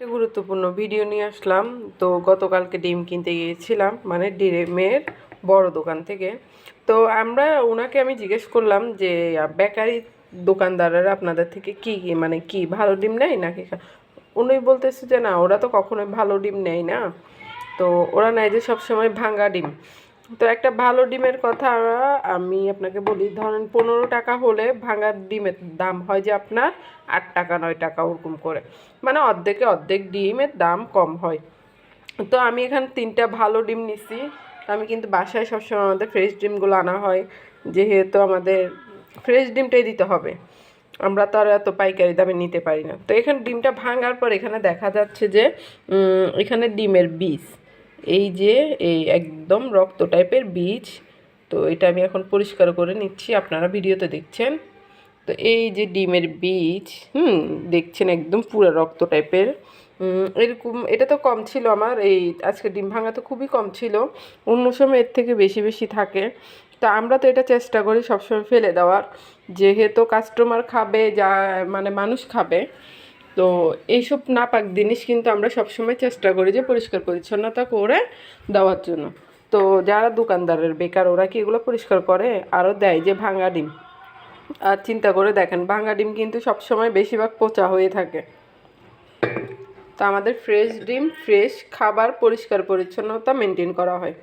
একটা গুরুত্বপূর্ণ ভিডিও নিয়ে আসলাম। তো গতকালকে ডিম কিনতে গিয়েছিলাম মানে ডিমের বড় দোকান থেকে। তো আমরা ওনাকে আমি জিজ্ঞেস করলাম যে, বেকারি দোকানদাররা আপনাদের থেকে কি কি মানে কি, ভালো ডিম নেয় নাকি উনি বলতেছে যে, না, ওরা তো কখনোই ভালো ডিম নেয় না। তো ওরা নেয় যে সবসময় ভাঙ্গা ডিম। তো একটা ভালো ডিমের কথা, আমি আপনাকে বলি, ধরেন পনেরো টাকা হলে ভাঙা ডিমের দাম হয় যে আপনার আট টাকা, নয় টাকা ওরকম করে। মানে অর্ধেকে অর্ধেক ডিমের দাম কম হয়। তো আমি এখানে তিনটা ভালো ডিম নিছি। আমি কিন্তু বাসায় সবসময় আমাদের ফ্রেশ ডিমগুলো আনা হয়। যেহেতু আমাদের ফ্রেশ ডিমটাই দিতে হবে। আমরা তো আর এত পাইকারি দামে নিতে পারি না। তো এখানে ডিমটা ভাঙার পর এখানে দেখা যাচ্ছে যে এখানে ডিমের বীজ। এই যে, এই একদম রক্ত টাইপের বীজ। তো এটা আমি এখন পরিষ্কার করে নিচ্ছি, আপনারা ভিডিওতে দেখছেন। তো এই যে ডিমের বীজ, হুম, দেখছেন একদম পুরো রক্ত টাইপের এরকম, এটা তো কম ছিল আমার, এই আজকে ডিম ভাঙা তো খুবই কম ছিল। অন্য সময় এর থেকে বেশি বেশি থাকে। তা আমরা তো এটা চেষ্টা করি সবসময় ফেলে দেওয়ার। যেহেতু কাস্টমার খাবে, যা মানে মানুষ খাবে। তো এইসব নাপাক জিনিস কিন্তু আমরা সবসময় চেষ্টা করি যে পরিষ্কার পরিচ্ছন্নতা করে দেওয়ার জন্য। তো যারা দোকানদারের বেকার, ওরা কি এগুলো পরিষ্কার করে? আরও দেয় যে ভাঙা ডিম। আর চিন্তা করে দেখেন ভাঙা ডিম কিন্তু সবসময় বেশিরভাগ পচা হয়ে থাকে। তো আমাদের ফ্রেশ ডিম ফ্রেশ খাবার, পরিষ্কার পরিচ্ছন্নতা মেনটেন করা হয়।